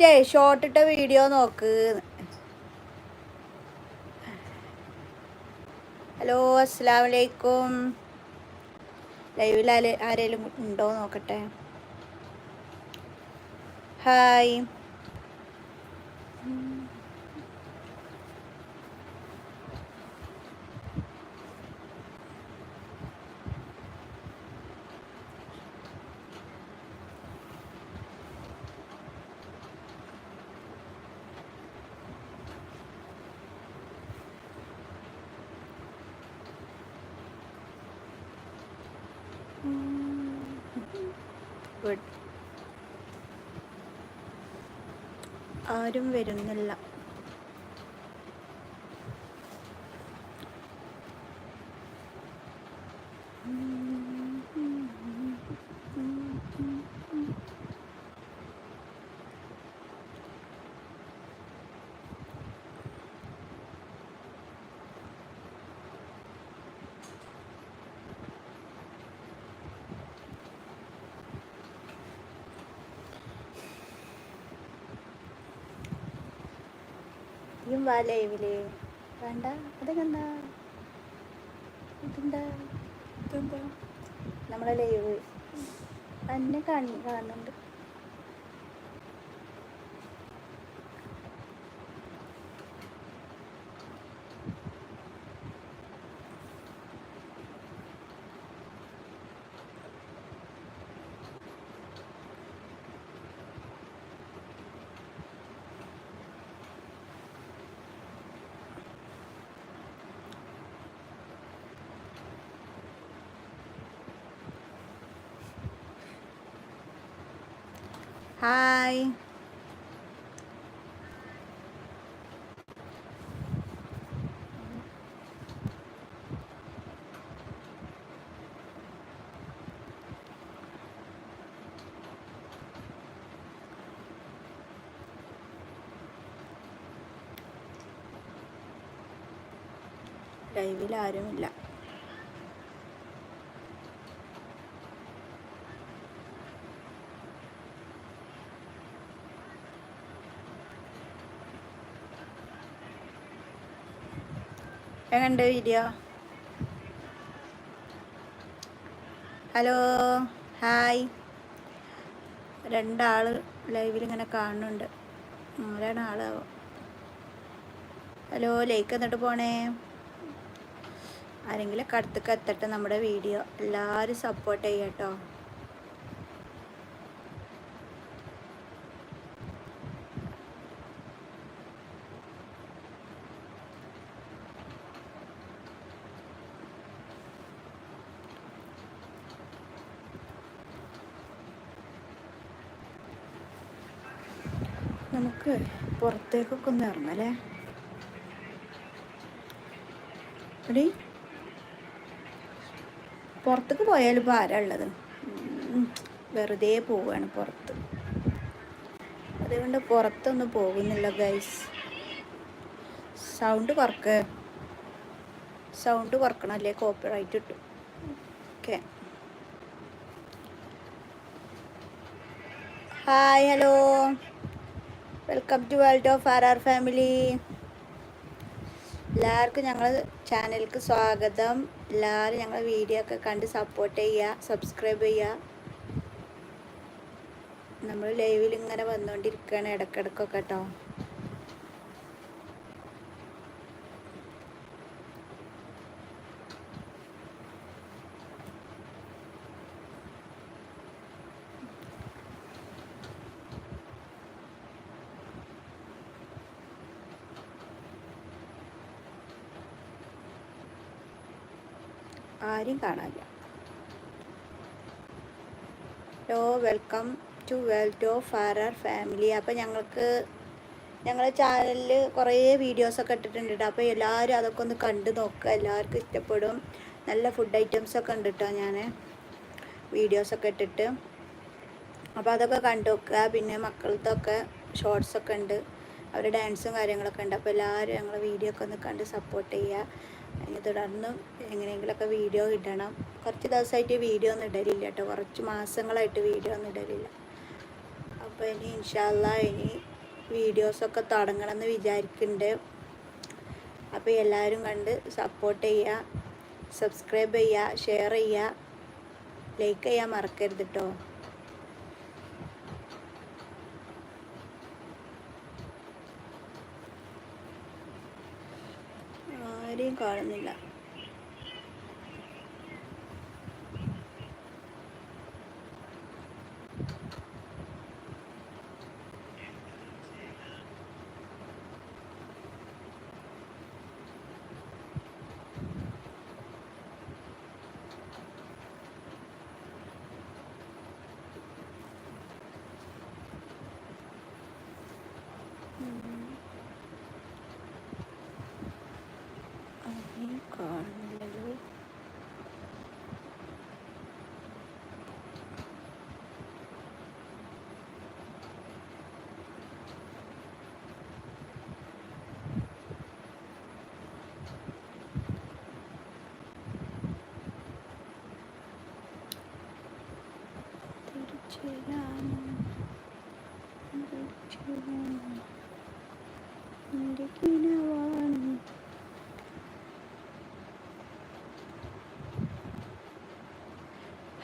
ഫസ്റ്റേ short ഇട്ട video നോക്ക്. Hello അസ്സാം വലൈക്കും ലൈവിൽ ആരെങ്കിലും ഉണ്ടോ നോക്കട്ടെ. ഹായ് ആരും വരുന്നില്ല. ഇയും വാ വേണ്ട. എന്താ ഇതെന്താ? ഇതെന്താ? നമ്മളെ ലൈവ്. തന്നെ കാണി കാണുന്നുണ്ട്. ഹായ് ലൈവിൽ ആരുമില്ല. എങ്ങനെയുണ്ട് വീഡിയോ? Hello hi. രണ്ടാൾ ലൈവിൽ ഇങ്ങനെ കാണുന്നുണ്ട്. ആരാണ് ആളാവോ? ഹലോ ലൈക്ക് എന്നിട്ട് പോണേ? ആരെങ്കിലും അടുത്തേക്ക് എത്തട്ടെ നമ്മുടെ വീഡിയോ. എല്ലാവരും സപ്പോർട്ട് ചെയ്യട്ടോ നമുക്ക് പുറത്തേക്കൊക്കെ ഒന്ന് ഇറങ്ങല്ലേ എടി പുറത്തേക്ക് പോയാലും ഇപ്പോൾ ആരാ ഉള്ളത്? വെറുതെ പോവുകയാണ് പുറത്ത്. അതുകൊണ്ട് പുറത്തൊന്നും പോകുന്നില്ല ഗൈസ് സൗണ്ട് കുറക്ക്. സൗണ്ട് കുറക്കണം അല്ലേ? കോപ്പിറൈറ്റ് കിട്ടും okay hi hello welcome to world of R R family. എല്ലാവർക്കും ഞങ്ങൾ ചാനലിലേക്ക് സ്വാഗതം. എല്ലാവരും ഞങ്ങളെ വീഡിയോ ഒക്കെ കണ്ട് സപ്പോർട്ട് ചെയ്യുക സബ്സ്ക്രൈബ് ചെയ്യുക. നമ്മൾ ലൈവിൽ ഇങ്ങനെ വന്നുകൊണ്ടിരിക്കുകയാണ് ഇടയ്ക്കിടയ്ക്കൊക്കെ കേട്ടോ ആരും കാണാനില്ല. Hello welcome to world of R family അപ്പോൾ ഞങ്ങൾക്ക് ഞങ്ങളുടെ ചാനലിൽ കുറേ വീഡിയോസൊക്കെ ഇട്ടിട്ടുണ്ട്. കേട്ടോ അപ്പോൾ എല്ലാവരും അതൊക്കെ ഒന്ന് കണ്ട് നോക്കുക എല്ലാവർക്കും ഇഷ്ടപ്പെടും. നല്ല ഫുഡ് ഐറ്റംസൊക്കെ ഉണ്ട് കേട്ടോ ഞാൻ വീഡിയോസൊക്കെ ഇട്ടിട്ട്. അപ്പോൾ അതൊക്കെ കണ്ടു നോക്കുക പിന്നെ മക്കളത്തൊക്കെ ഷോർട്സൊക്കെ ഉണ്ട്. അവരുടെ ഡാൻസും കാര്യങ്ങളൊക്കെ ഉണ്ട്. അപ്പോൾ എല്ലാവരും ഞങ്ങളെ വീഡിയോ ഒക്കെ ഒന്ന് കണ്ട് സപ്പോർട്ട് ചെയ്യുക. അതിനെ തുടർന്നും എങ്ങനെയെങ്കിലുമൊക്കെ വീഡിയോ ഇടണം. കുറച്ച് ദിവസമായിട്ട് വീഡിയോ ഒന്നും ഇടലില്ല കേട്ടോ. കുറച്ച് മാസങ്ങളായിട്ട് വീഡിയോ ഒന്നും ഇടലില്ല. അപ്പോൾ ഇനി ഇൻഷാല്ല ഇനി വീഡിയോസൊക്കെ തുടങ്ങണമെന്ന് വിചാരിക്കുന്നുണ്ട്. അപ്പോൾ എല്ലാവരും കണ്ട് സപ്പോർട്ട് ചെയ്യുക. സബ്സ്ക്രൈബ് ചെയ്യുക ഷെയർ ചെയ്യുക. ലൈക്ക് ചെയ്യാൻ മറക്കരുത് കേട്ടോ. ആരെയും കാണുന്നില്ല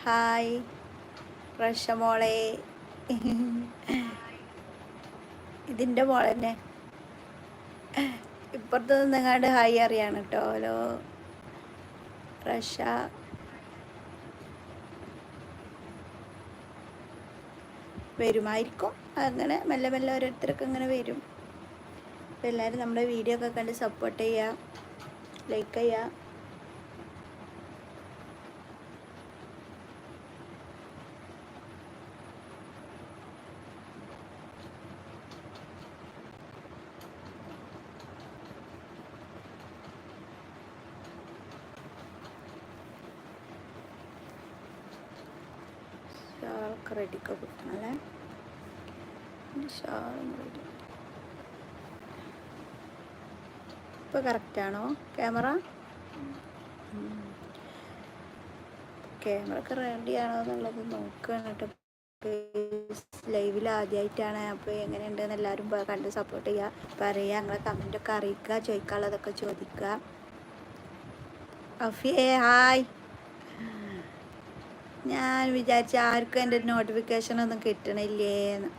ഹായ് പ്രഷ മോളെ ഇതിന്റെ മോളെ തന്നെ ഇപ്പുറത്ത് നിന്നങ്ങാണ്ട് ഹായ് അറിയാണ് കേട്ടോ. ഹലോ. റഷ വരുമായിരിക്കും. അങ്ങനെ മെല്ലെ മെല്ലെ ഓരോരുത്തർക്കും ഇങ്ങനെ വരും. അപ്പോൾ എല്ലാവരും നമ്മുടെ വീഡിയോ ഒക്കെ കണ്ട് സപ്പോർട്ട് ചെയ്യുക ലൈക്ക് ചെയ്യുക റെഡിയൊക്കെ കിട്ടണം ഇപ്പോൾ കറക്റ്റാണോ ക്യാമറ ക്യാമറ ഒക്കെ റെഡിയാണോ എന്നുള്ളത് നോക്കുകയാണ് ലൈവിൽ ആദ്യമായിട്ടാണ് അപ്പോൾ എങ്ങനെയുണ്ടെന്ന് എല്ലാവരും കണ്ട് സപ്പോർട്ട് ചെയ്യുക പറയുക ഞങ്ങളെ കമന്റൊക്കെ അറിയിക്കുക ചോദിക്കാനുള്ളതൊക്കെ ചോദിക്കുക അഫിയേ ഹായ്. ഞാൻ വിചാരിച്ച ആർക്കും എന്റെ നോട്ടിഫിക്കേഷൻ ഒന്നും കിട്ടണില്ലേന്ന്.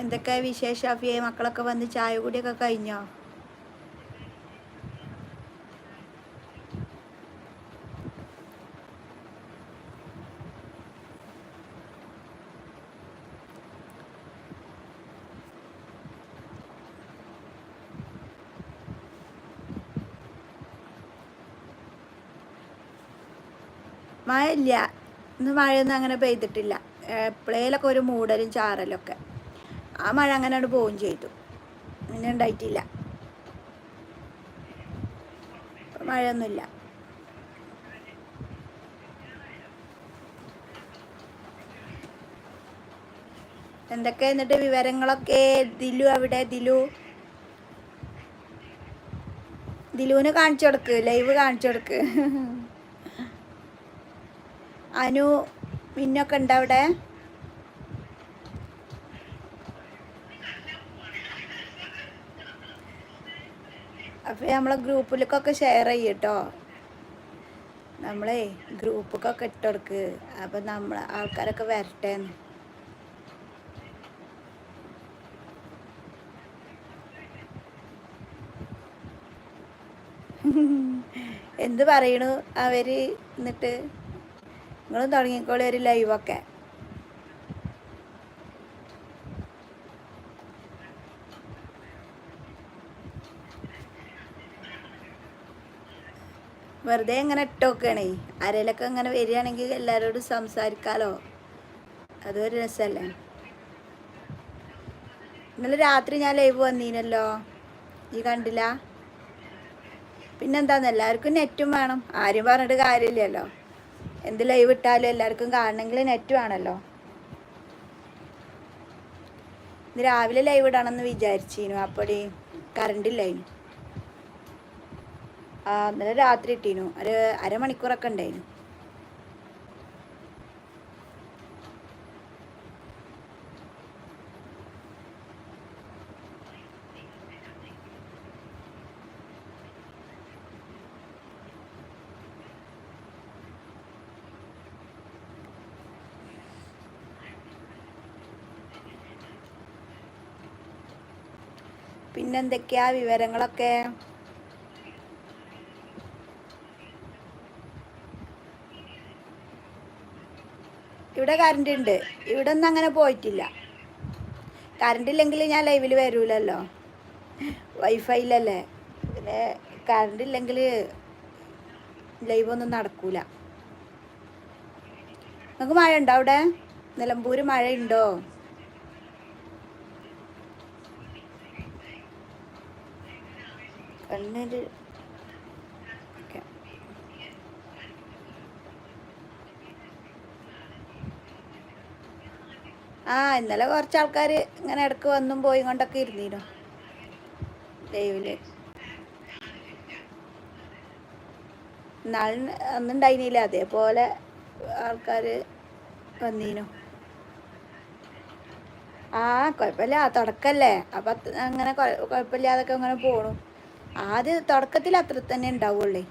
എന്തൊക്കെ വിശേഷം അഫിയെ? മക്കളൊക്കെ വന്ന് ചായ കൂടിയൊക്കെ കഴിഞ്ഞോ? മഴ ഇല്ല ഇന്ന് മഴയൊന്നും അങ്ങനെ പെയ്തിട്ടില്ല. എപ്പോഴേലൊക്കെ ഒരു മൂടലും ചാറലൊക്കെ. ആ മഴ അങ്ങനെ അങ്ങോട്ട് പോവുകയും ചെയ്തു. പിന്നെ ഉണ്ടായിട്ടില്ല. മഴയൊന്നുമില്ല. എന്തൊക്കെ എന്നിട്ട് വിവരങ്ങളൊക്കെ ദിലു അവിടെ? ദിലു? ദിലുവിന് കാണിച്ചു കൊടുക്ക് ലൈവ് കാണിച്ചു കൊടുക്ക്. അനു മിന്നൊക്കെ ഉണ്ട് അവിടെ അപ്പൊ നമ്മളെ ഗ്രൂപ്പിലേക്കൊക്കെ ഷെയർ ചെയ്യട്ടോ. നമ്മളെ ഗ്രൂപ്പൊക്കെ ഇട്ടുകൊടുക്ക് അപ്പൊ നമ്മളെ ആൾക്കാരൊക്കെ വരട്ടെ എന്ത് പറയണു അവർ? എന്നിട്ട് നിങ്ങളും തുടങ്ങിക്കോളി ഒരു ലൈവൊക്കെ വെറുതെ ഇങ്ങനെ ഇട്ടോക്കണേ ആരേലൊക്കെ ഇങ്ങനെ വരികയാണെങ്കിൽ എല്ലാവരോടും സംസാരിക്കാലോ. അതൊരു രസമല്ലേ ഇന്നലെ രാത്രി ഞാൻ ലൈവ് വന്നീനല്ലോ. ഈ കണ്ടില്ല? പിന്നെന്താന്ന്? എല്ലാവർക്കും നെറ്റും വേണം. ആരും പറഞ്ഞിട്ട് കാര്യമില്ലല്ലോ. എന്ത് ലൈവ് ഇട്ടാലും എല്ലാവർക്കും കാണണമെങ്കിൽ നെറ്റ് വേണമല്ലോ ഇന്ന് രാവിലെ ലൈവ് ഇടണമെന്ന് വിചാരിച്ചിരുന്നു അപ്പടി കറണ്ട് ഇല്ലായിരുന്നു ഇന്നലെ രാത്രി ഇട്ടീനു. ഒരു അരമണിക്കൂറൊക്കെ ഉണ്ടായിരുന്നു പിന്നെന്തൊക്കെയാ വിവരങ്ങളൊക്കെ? ഇവിടെ കറണ്ട് ഉണ്ട്. ഇവിടെ ഒന്നും അങ്ങനെ പോയിട്ടില്ല. കറണ്ട് ഇല്ലെങ്കിൽ ഞാൻ ലൈവിൽ വരൂലല്ലോ. വൈഫൈയിലല്ലേ പിന്നെ കറണ്ട് ഇല്ലെങ്കിൽ ലൈവൊന്നും നടക്കൂല. നിങ്ങൾക്ക് മഴ ഉണ്ടോ അവിടെ? നിലമ്പൂർ മഴ ഉണ്ടോ? കണ്ണൂര് ആ ഇന്നലെ കുറച്ച് ആൾക്കാർ ഇങ്ങനെ ഇടയ്ക്ക് വന്നും പോയി കൊണ്ടൊക്കെ ഇരുന്നിരുന്നു ലൈവിൽ. നാളെ അന്നുണ്ടായിരുന്നില്ല അതേപോലെ ആൾക്കാർ വന്നീനു. ആ കുഴപ്പമില്ല തുടക്കല്ലേ. അപ്പം അങ്ങനെ കുഴ- കുഴപ്പമില്ലാതൊക്കെ അങ്ങനെ പോണു. ആദ്യം തുടക്കത്തിൽ അത്ര തന്നെ ഉണ്ടാവുള്ളേ.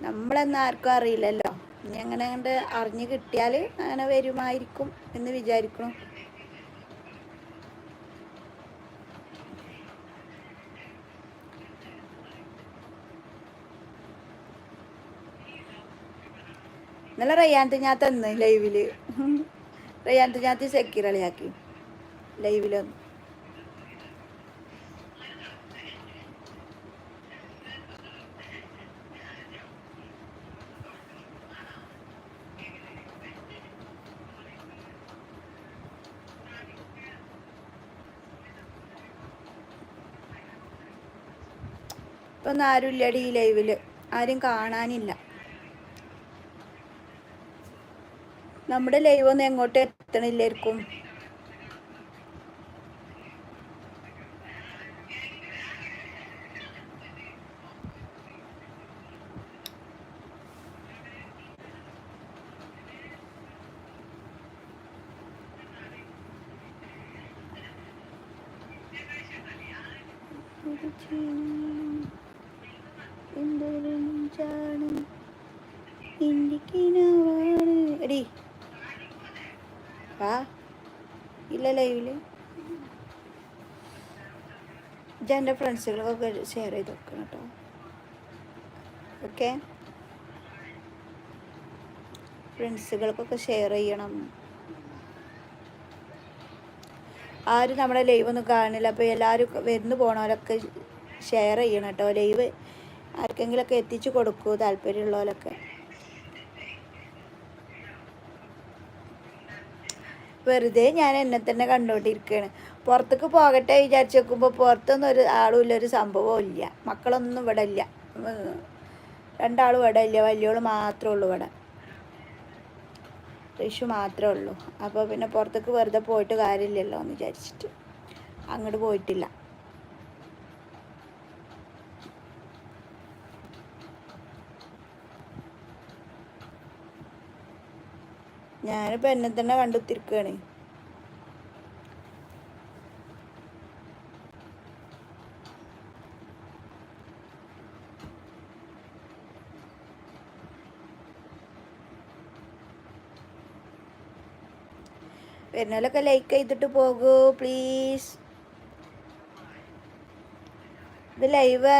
നമ്മളെന്ന് ആർക്കും അറിയില്ലല്ലോ. ഇനി അങ്ങനെ അങ്ങോട്ട് അറിഞ്ഞു കിട്ടിയാൽ അങ്ങനെ വരുമായിരിക്കും എന്ന് വിചാരിക്കണം. ഇന്നലെ റയ്യാൻ ഞാൻ എന്ന് ലൈവിൽ. റയ്യാൻ ഞാൻ സെക്യൂർ കളിയാക്കി. ലൈവിലൊന്ന് ഇപ്പൊ ആരും ഇല്ലടി ഈ ലൈവിൽ. ആരും കാണാനില്ല. നമ്മുടെ ലൈവ് ഒന്നും എങ്ങോട്ട് എത്തണില്ലായിരിക്കും എന്തൊരു ഇന്ത്യക്കിനാവാണ് എടി വാ ഇല്ല ലൈവിൽ ഇത് എന്റെ ഫ്രണ്ട്സുകൾക്കൊക്കെ ഷെയർ ചെയ്ത് വെക്കണം കേട്ടോ. ഓക്കെ ഫ്രണ്ട്സുകൾക്കൊക്കെ ഷെയർ ചെയ്യണം. ആരും നമ്മുടെ ലൈവ് ഒന്നും കാണില്ല അപ്പോൾ എല്ലാവരും വരുന്നു പോണവരൊക്കെ ഷെയർ ചെയ്യണം കേട്ടോ. ലൈവ് ആർക്കെങ്കിലൊക്കെ എത്തിച്ചു കൊടുക്കൂ താല്പര്യമുള്ളവരൊക്കെ. വെറുതെ ഞാൻ എന്നെ തന്നെ കണ്ടുകൊണ്ടിരിക്കുകയാണ് പുറത്തേക്ക് പോകട്ടെ വിചാരിച്ച് നോക്കുമ്പോൾ പുറത്തൊന്നും ഒരു ആളും ഇല്ല ഒരു സംഭവവും ഇല്ല. മക്കളൊന്നും ഇവിടെ ഇല്ല. രണ്ടാളും ഇവിടെ ഇല്ല. വലിയോൾ മാത്രമേ ഉള്ളൂ ഇവിടെ. ഋഷു മാത്രമേ ഉള്ളൂ. അപ്പോൾ പിന്നെ പുറത്തേക്ക് വെറുതെ പോയിട്ട് കാര്യമില്ലല്ലോ എന്ന് വിചാരിച്ചിട്ട് അങ്ങോട്ട് പോയിട്ടില്ല. ഞാനിപ്പോൾ എന്നെ തന്നെ കണ്ടുത്തിരിക്കുകയാണ് വരുന്നതിലൊക്കെ ലൈക്ക് ചെയ്തിട്ട് പോകൂ പ്ലീസ് ഇത് ലൈവ്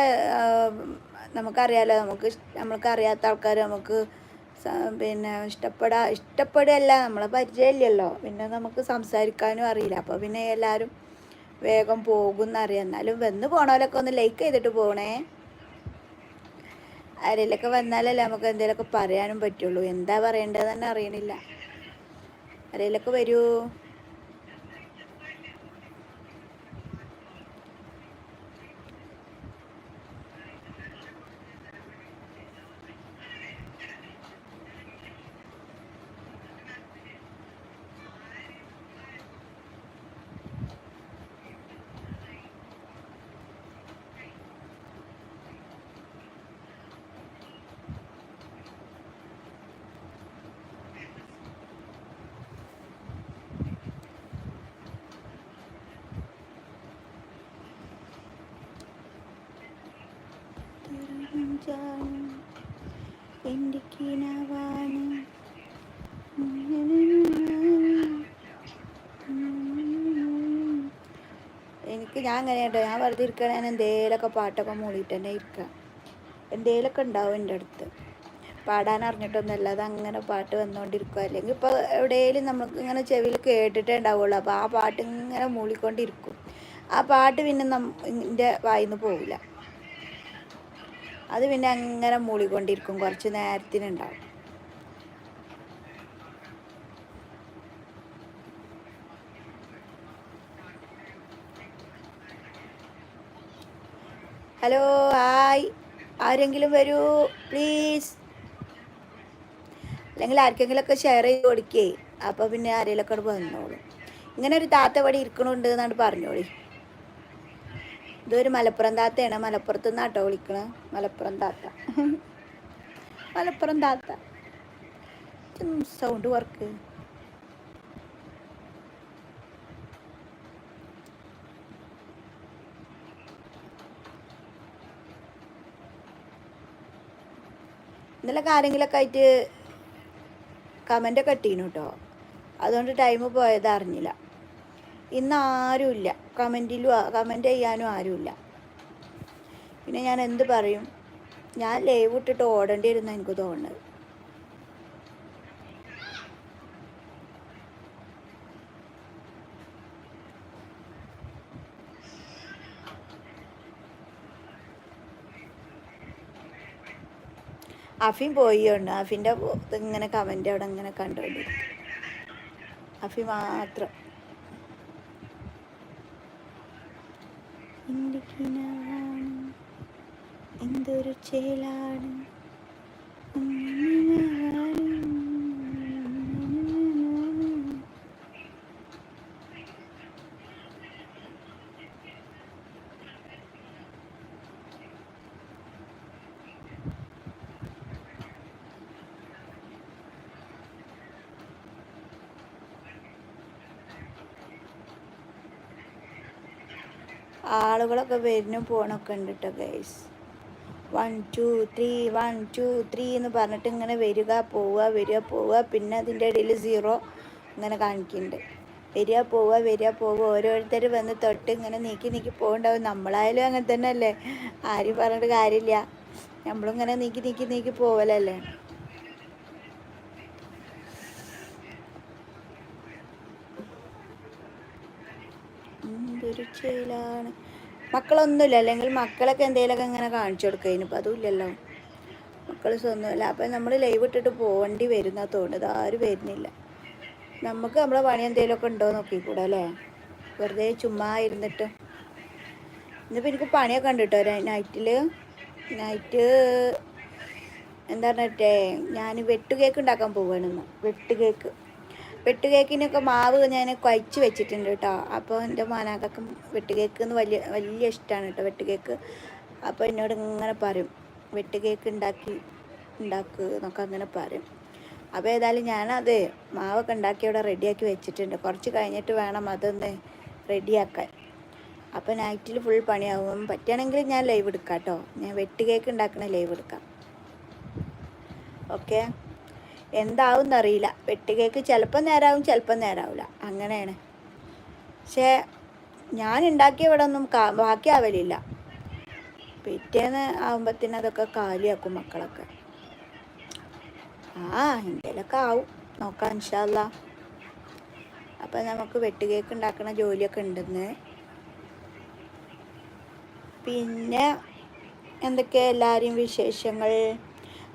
നമുക്കറിയാലോ നമുക്ക് നമ്മൾക്ക് അറിയാത്ത ആൾക്കാർ നമുക്ക് പിന്നെ ഇഷ്ടപ്പെടാ ഇഷ്ടപ്പെടുകയല്ല നമ്മളെ പരിചയമില്ലല്ലോ. പിന്നെ നമുക്ക് സംസാരിക്കാനും അറിയില്ല. അപ്പോൾ പിന്നെ എല്ലാവരും വേഗം പോകും എന്നറിയാം എന്നാലും വന്ന് പോണവരൊക്കെ ഒന്ന് ലൈക്ക് ചെയ്തിട്ട് പോകണേ ആരെങ്കിലൊക്കെ വന്നാലല്ലേ നമുക്ക് എന്തെങ്കിലുമൊക്കെ പറയാനും പറ്റുള്ളൂ. എന്താ പറയേണ്ടതെന്ന് തന്നെ അറിയണില്ല. ആരെങ്കിലൊക്കെ വരൂ. എനിക്ക് ഞാൻ അങ്ങനെ കേട്ടോ. ഞാൻ വെറുതെ ഇരിക്കണ. ഞാൻ എന്തേലൊക്കെ പാട്ടൊക്കെ മൂളിയിട്ട് തന്നെ ഇരിക്കുക എന്തേലൊക്കെ ഉണ്ടാവും എന്റെ അടുത്ത്. പാടാൻ അറിഞ്ഞിട്ടൊന്നുമല്ല. അത് അങ്ങനെ പാട്ട് വന്നുകൊണ്ടിരിക്കുക അല്ലെങ്കിൽ ഇപ്പോൾ എവിടെയെങ്കിലും നമുക്ക് ഇങ്ങനെ ചെവിയിൽ കേട്ടിട്ടേ ഉണ്ടാവുള്ളൂ. അപ്പോൾ ആ പാട്ട് ഇങ്ങനെ മൂളിക്കൊണ്ടിരിക്കും ആ പാട്ട് പിന്നെ എന്റെ വായിന്ന് പോവില്ല. അത് പിന്നെ അങ്ങനെ മൂളിക്കൊണ്ടിരിക്കും കുറച്ച് നേരത്തിനുണ്ടാവും. ഹലോ ഹായ് ആരെങ്കിലും വരൂ പ്ലീസ് അല്ലെങ്കിൽ ആർക്കെങ്കിലുമൊക്കെ ഷെയർ ചെയ്ത് കൊടുക്കേ. അപ്പോൾ പിന്നെ ആരെങ്കിലുമൊക്കെ വന്നോളൂ വന്നോളും. ഇങ്ങനെ ഒരു താത്ത ഇവിടെ ഇരിക്കണുണ്ട് എന്നാണ് പറഞ്ഞോളി. ഇതൊരു മലപ്പുറം താത്തയാണ്. മലപ്പുറത്ത് നിന്നാട്ടോ വിളിക്കണ. മലപ്പുറം താത്ത. മലപ്പുറം താത്ത. സൗണ്ട് വർക്ക് ഇന്നലെ ആരെങ്കിലൊക്കെ ആയിട്ട് കമന്റൊക്കെ ഇട്ടീനു കേട്ടോ അതുകൊണ്ട് ടൈം പോയത് അറിഞ്ഞില്ല. ഇന്ന് ആരുമില്ല കമന്റിലും കമന്റ് ചെയ്യാനും ആരുമില്ല പിന്നെ ഞാൻ എന്ത് പറയും? ഞാൻ ലൈവ് ഇട്ടിട്ട് ഓടേണ്ടി വരുന്ന എനിക്ക് തോന്നുന്നത്. അഫിൻ പോയിണ്ട് അഫിന്റെ ഇങ്ങനെ കമന്റ് അവിടെ ഇങ്ങനെ കണ്ടുകൊണ്ടിരിക്കും അഫി മാത്രം. എന്തൊരു ചേലാണ്. വരുന്നു പോണൊക്കെ ഉണ്ട് കേട്ടോ guys one two three one two three എന്ന് പറഞ്ഞിട്ട് ഇങ്ങനെ വരിക പോവുക വരിക പോവുക. പിന്നെ അതിന്റെ ഇടയിൽ സീറോ ഇങ്ങനെ കാണിക്കുന്നുണ്ട്. വരിക പോവുക വരിക പോവുക. ഓരോരുത്തർ വന്ന് തൊട്ട് ഇങ്ങനെ നീക്കി നീക്കി പോകണ്ടാവും നമ്മളായാലും അങ്ങനെ തന്നെ അല്ലേ? ആരും പറഞ്ഞിട്ട് കാര്യമില്ല. നമ്മളിങ്ങനെ നീക്കി നീക്കി നീക്കി പോവലല്ലേ? എന്തൊരു ചേലാണ്. മക്കളൊന്നുമില്ല. അല്ലെങ്കിൽ മക്കളൊക്കെ എന്തെങ്കിലുമൊക്കെ ഇങ്ങനെ കാണിച്ചു കൊടുക്കുക ഇനിയിപ്പോൾ അതും ഇല്ലല്ലോ. മക്കൾ സ്വന്തമല്ല. അപ്പം നമ്മൾ ലൈവ് ഇട്ടിട്ട് പോകേണ്ടി വരുന്ന തോന്നുന്നത് ആരും വരുന്നില്ല. നമുക്ക് നമ്മളെ പണി എന്തെങ്കിലുമൊക്കെ ഉണ്ടോ നോക്കിക്കൂടെ അല്ലേ? വെറുതെ ചുമ്മാ ഇരുന്നിട്ട്. ഇന്നിപ്പോൾ എനിക്ക് പണിയൊക്കെ ഉണ്ട് കേട്ടോ. നൈറ്റിൽ നൈറ്റ് എന്താ പറഞ്ഞിട്ടേ? ഞാൻ വെട്ട് കേക്ക് ഉണ്ടാക്കാൻ പോവുകയാണെന്ന് വെട്ട് കേക്ക്. വെട്ട് കേക്കിനൊക്കെ മാവ് ഞാൻ കുഴച്ച് വെച്ചിട്ടുണ്ട് കേട്ടോ. അപ്പോൾ എന്റെ മാനാക്കൊക്കെ വെട്ട് കേക്ക് എന്ന് വലിയ വലിയ ഇഷ്ടമാണ് കേട്ടോ വെട്ട് കേക്ക്. അപ്പോൾ എന്നോട് ഇങ്ങനെ പറയും വെട്ട് കേക്ക് ഉണ്ടാക്കി ഉണ്ടാക്കുക എന്നൊക്കെ അങ്ങനെ പറയും. അപ്പോൾ ഏതായാലും ഞാനത് മാവൊക്കെ ഉണ്ടാക്കി അവിടെ റെഡിയാക്കി വെച്ചിട്ടുണ്ട്. കുറച്ച് കഴിഞ്ഞിട്ട് വേണം അതൊന്ന് റെഡിയാക്കാൻ. അപ്പോൾ നൈറ്റിൽ ഫുൾ പണിയാവും. പറ്റുകയാണെങ്കിൽ ഞാൻ ലൈവ് എടുക്കാം കേട്ടോ. ഞാൻ വെട്ട് കേക്ക് ഉണ്ടാക്കണ ലൈവ് എടുക്കാം. ഓക്കെ? എന്താവും എന്നറിയില്ല പെട്ടികേക്ക് ചിലപ്പോൾ നേരാവും ചിലപ്പോൾ നേരാവില്ല അങ്ങനെയാണ്. പക്ഷേ ഞാൻ ഉണ്ടാക്കിയ ഇവിടെ ഒന്നും കാ ബാക്കിയാവലില്ല പിറ്റേന്ന് ആകുമ്പത്തിന് അതൊക്കെ കാലിയാക്കും മക്കളൊക്കെ. ആ എന്തേലൊക്കെ ആവും. നോക്കാം ഇൻഷാല്ല അപ്പം നമുക്ക് വെട്ടുകേക്ക് ഉണ്ടാക്കുന്ന ജോലിയൊക്കെ ഉണ്ടെന്ന് പിന്നെ എന്തൊക്കെ എല്ലാവരെയും വിശേഷങ്ങൾ?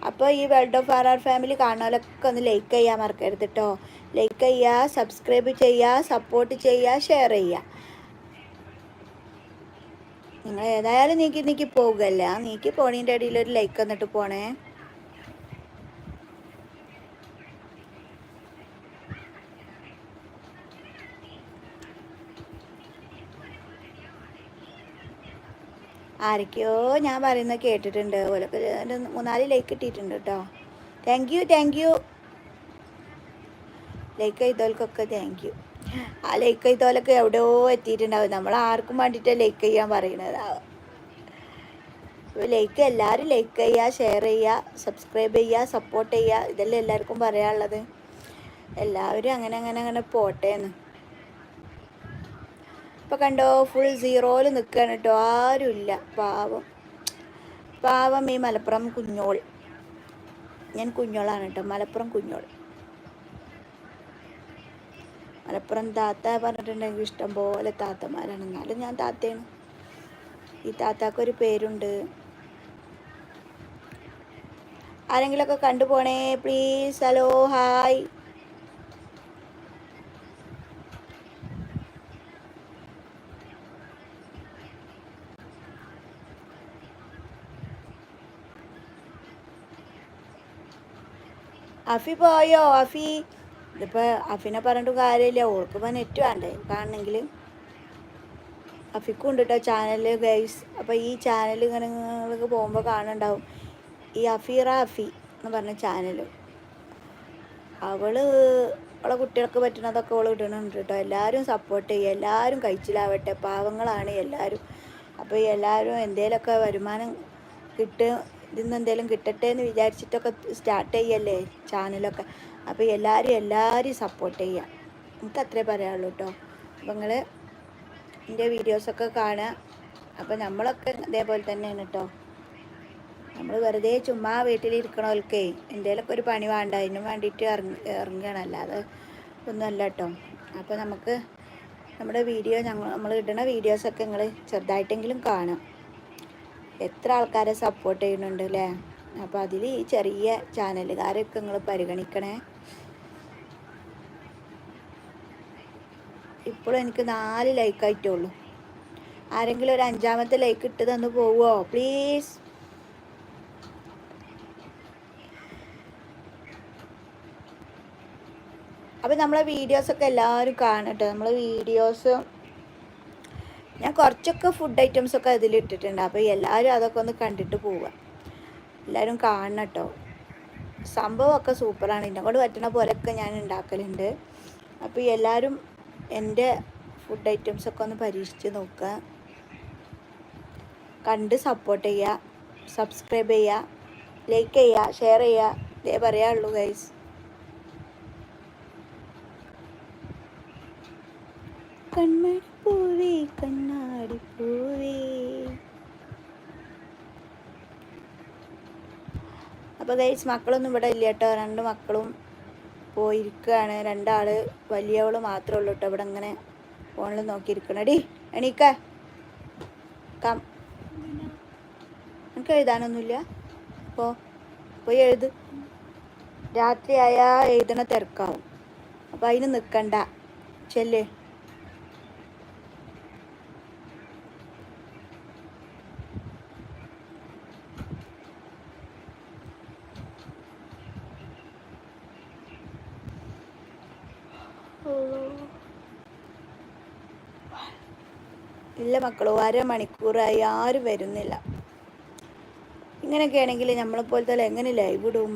അപ്പോൾ ഈ world of R R family കാണുന്നവരൊക്കെ ഒന്ന് ലൈക്ക് ചെയ്യാൻ മറക്കരുത് കേട്ടോ ലൈക്ക് ചെയ്യുക സബ്സ്ക്രൈബ് ചെയ്യുക സപ്പോർട്ട് ചെയ്യുക ഷെയർ ചെയ്യുക നിങ്ങൾ ഏതായാലും നീക്കി നീക്കി പോകുകയല്ല നീക്കി പോണീന്റെ ഇടയിൽ ഒരു ലൈക്ക് എന്നിട്ട് പോണേ. ആരൊക്കെയോ ഞാൻ പറയുന്നത് കേട്ടിട്ടുണ്ട്. ഓലൊക്കെ മൂന്നാൽ ലൈക്ക് കിട്ടിയിട്ടുണ്ട് കേട്ടോ thank you thank you like ചെയ്തോൽക്കൊക്കെ thank you ആ ലൈക്ക് ചെയ്തോലൊക്കെ എവിടെയോ എത്തിയിട്ടുണ്ടാവും. നമ്മൾ ആർക്കും വേണ്ടിയിട്ട് ലൈക്ക് ചെയ്യാൻ പറയണത്. ലൈക്ക് എല്ലാവരും ലൈക്ക് ചെയ്യുക ഷെയർ ചെയ്യുക സബ്സ്ക്രൈബ് ചെയ്യുക സപ്പോർട്ട് ചെയ്യുക ഇതെല്ലാം എല്ലാവർക്കും പറയാനുള്ളത്. എല്ലാവരും അങ്ങനെ അങ്ങനെ അങ്ങനെ പോട്ടേന്ന്. ഇപ്പം കണ്ടോ ഫുൾ സീറോയിൽ നിൽക്കുകയാണ് കേട്ടോ ആരുമില്ല പാവം. പാവം ഈ മലപ്പുറം കുഞ്ഞോൾ. ഞാൻ കുഞ്ഞോളാണ് കേട്ടോ മലപ്പുറം കുഞ്ഞോൾ. മലപ്പുറം താത്ത പറഞ്ഞിട്ടുണ്ടെങ്കിൽ ഇഷ്ടം പോലെ താത്തമാരാണ്. എന്നാലും ഞാൻ താത്തയാണ്. ഈ താത്താക്കൊരു പേരുണ്ട്. ആരെങ്കിലുമൊക്കെ കണ്ടുപോണേ പ്ലീസ് ഹലോ ഹായ് അഫി പോയോ? അഫി. ഇതിപ്പോൾ അഫിനെ പറഞ്ഞിട്ട് കാര്യമില്ല. ഓൾക്കിപ്പോൾ നെറ്റ് വേണ്ടേ? കാണണമെങ്കിൽ അഫിക്കും ഉണ്ട് കേട്ടോ ചാനൽ ഗൈസ് അപ്പോൾ ഈ ചാനൽ ഇങ്ങനെ നിങ്ങൾക്ക് പോകുമ്പോൾ കാണുന്നുണ്ടാവും. ഈ അഫീറ അഫി എന്ന് പറഞ്ഞ ചാനൽ അവൾ അവളെ കുട്ടികൾക്ക് പറ്റുന്നതൊക്കെ അവൾ ഇടണുണ്ട് കേട്ടോ എല്ലാവരും സപ്പോർട്ട് ചെയ്യുക എല്ലാവരും കഴിച്ചിലാവട്ടെ. പാവങ്ങളാണ് എല്ലാവരും അപ്പോൾ എല്ലാവരും എന്തേലൊക്കെ വരുമാനം കിട്ടും ഇതിന്ന് എന്തേലും കിട്ടട്ടെ എന്ന് വിചാരിച്ചിട്ടൊക്കെ സ്റ്റാർട്ട് ചെയ്യല്ലേ ചാനലൊക്കെ അപ്പോൾ എല്ലാവരും എല്ലാവരും സപ്പോർട്ട് ചെയ്യുക എനിക്ക് അത്രേ പറയാനുള്ളൂ കേട്ടോ അപ്പോൾ നിങ്ങൾ എന്റെ വീഡിയോസൊക്കെ കാണുക. അപ്പോൾ നമ്മളൊക്കെ ഇതേപോലെ തന്നെയാണ് കേട്ടോ നമ്മൾ വെറുതെ ചുമ്മാ വീട്ടിലിരിക്കണോൽക്കേ എന്തേലൊക്കെ ഒരു പണി വേണ്ട. അതിനും വേണ്ടിയിട്ട് ഇറങ്ങി ഇറങ്ങുകയാണ് അല്ലാതെ ഒന്നുമല്ല കേട്ടോ അപ്പോൾ നമുക്ക് നമ്മുടെ വീഡിയോ ഞങ്ങൾ നമ്മൾ ഇടുന്ന വീഡിയോസൊക്കെ നിങ്ങൾ ചെറുതായിട്ടെങ്കിലും കാണാം എത്ര ആൾക്കാരെ സപ്പോർട്ട് ചെയ്യുന്നുണ്ട് അല്ലേ അപ്പോൾ അതിൽ ഈ ചെറിയ ചാനലുകാരൊക്കെ നിങ്ങൾ പരിഗണിക്കണേ. ഇപ്പോഴും എനിക്ക് നാല് ലൈക്ക് ആയിട്ടുള്ളൂ ആരെങ്കിലും ഒരു അഞ്ചാമത്തെ ലൈക്ക് ഇട്ട് തന്നു പോവോ? പ്ലീസ് അപ്പം നമ്മളെ വീഡിയോസൊക്കെ എല്ലാവരും കാണട്ടെ. നമ്മളെ വീഡിയോസ് ഞാൻ കുറച്ചൊക്കെ ഫുഡ് ഐറ്റംസ് ഒക്കെ അതിൽ ഇട്ടിട്ടുണ്ട് അപ്പോൾ എല്ലാവരും അതൊക്കെ ഒന്ന് കണ്ടിട്ട് പോവുക എല്ലാവരും കാണണം കേട്ടോ സംഭവമൊക്കെ സൂപ്പറാണ്. എന്നെ കൊണ്ട് പറ്റുന്ന പോലെയൊക്കെ ഞാൻ ഉണ്ടാക്കലുണ്ട്. അപ്പോൾ എല്ലാവരും എന്റെ ഫുഡ് ഐറ്റംസ് ഒക്കെ ഒന്ന് പരീക്ഷിച്ച് നോക്കുക കണ്ട് സപ്പോർട്ട് ചെയ്യുക സബ്സ്ക്രൈബ് ചെയ്യുക ലൈക്ക് ചെയ്യുക ഷെയർ ചെയ്യുക ഇതേ പറയാള്ളൂ ഗൈസ് കണ്ണാടിപ്പൂവേ കണ്ണാടിപ്പൂവേ അപ്പോൾ ഗൈസ് മക്കളൊന്നും ഇവിടെ ഇല്ല കേട്ടോ. രണ്ട് മക്കളും പോയിരിക്കുകയാണ്. രണ്ടാൾ വലിയവൾ മാത്രമേ ഉള്ളൂ കേട്ടോ. ഇവിടെ ഇങ്ങനെ ഫോണിൽ നോക്കിയിരിക്കണടി എണീക്ക. കം. എഴുതാനൊന്നുമില്ല? അപ്പോൾ പോയി എഴുത്. രാത്രിയായാൽ എഴുതണ തിരക്കാവും. അപ്പോൾ അതിന് നിൽക്കണ്ട ചെല്ലേ. ഇല്ല മക്കളോ. അരമണിക്കൂറായി ആരും വരുന്നില്ല. ഇങ്ങനെയൊക്കെ ആണെങ്കിൽ നമ്മളെ പോലത്തെ എങ്ങനെ ലൈവ് ഇടും?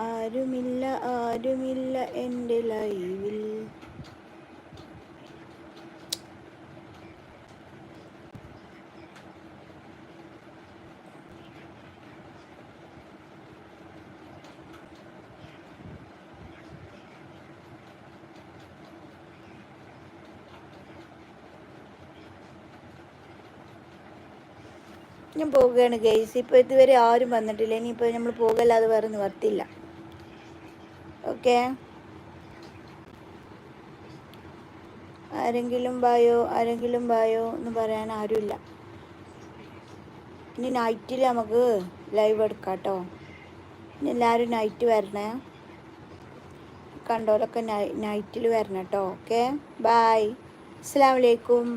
ആരുമില്ല ആരുമില്ല എന്റെ ലൈവിൽ. ഞാൻ പോവുകയാണ് ഗൈസ് ഇപ്പോൾ ഇതുവരെ ആരും വന്നിട്ടില്ല. ഇനിയിപ്പോൾ നമ്മൾ പോകല്ലാതെ വേറെ നിവർത്തില്ല ഓക്കെ. ആരെങ്കിലും ബായോ ആരെങ്കിലും ബായോ എന്ന് പറയാൻ ആരുമില്ല. ഇനി നൈറ്റിൽ നമുക്ക് ലൈവ് എടുക്കാം കേട്ടോ ഇനി എല്ലാവരും നൈറ്റ് വരണേ. കണ്ടോലൊക്കെ നൈറ്റിൽ വരണം കേട്ടോ ഓക്കെ. ബായ് അസ്സാം വലൈക്കും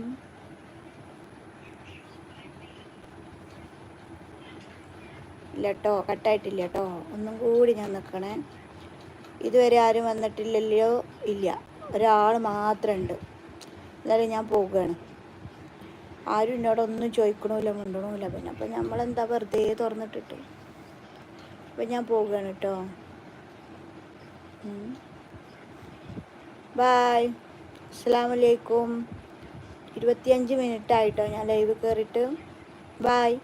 ഇല്ല കേട്ടോ കട്ടായിട്ടില്ല കേട്ടോ ഒന്നും കൂടി ഞാൻ നിൽക്കണേ ഇതുവരെ ആരും വന്നിട്ടില്ലല്ലോ? ഇല്ല. ഒരാൾ മാത്രമുണ്ട് എന്നാലും ഞാൻ പോവുകയാണ്. ആരും എന്നോടൊന്നും ചോദിക്കണമില്ല മിണ്ടണമില്ല പിന്നെ അപ്പം നമ്മളെന്താ വെറുതെ തുറന്നിട്ടിട്ട്? അപ്പം ഞാൻ പോവുകയാണ് കേട്ടോ. ബായ്. അസ്സാമലൈക്കും ഇരുപത്തിയഞ്ച് മിനിറ്റ് ആയിട്ടോ ഞാൻ ലൈവ് കയറിയിട്ട് ബായ്.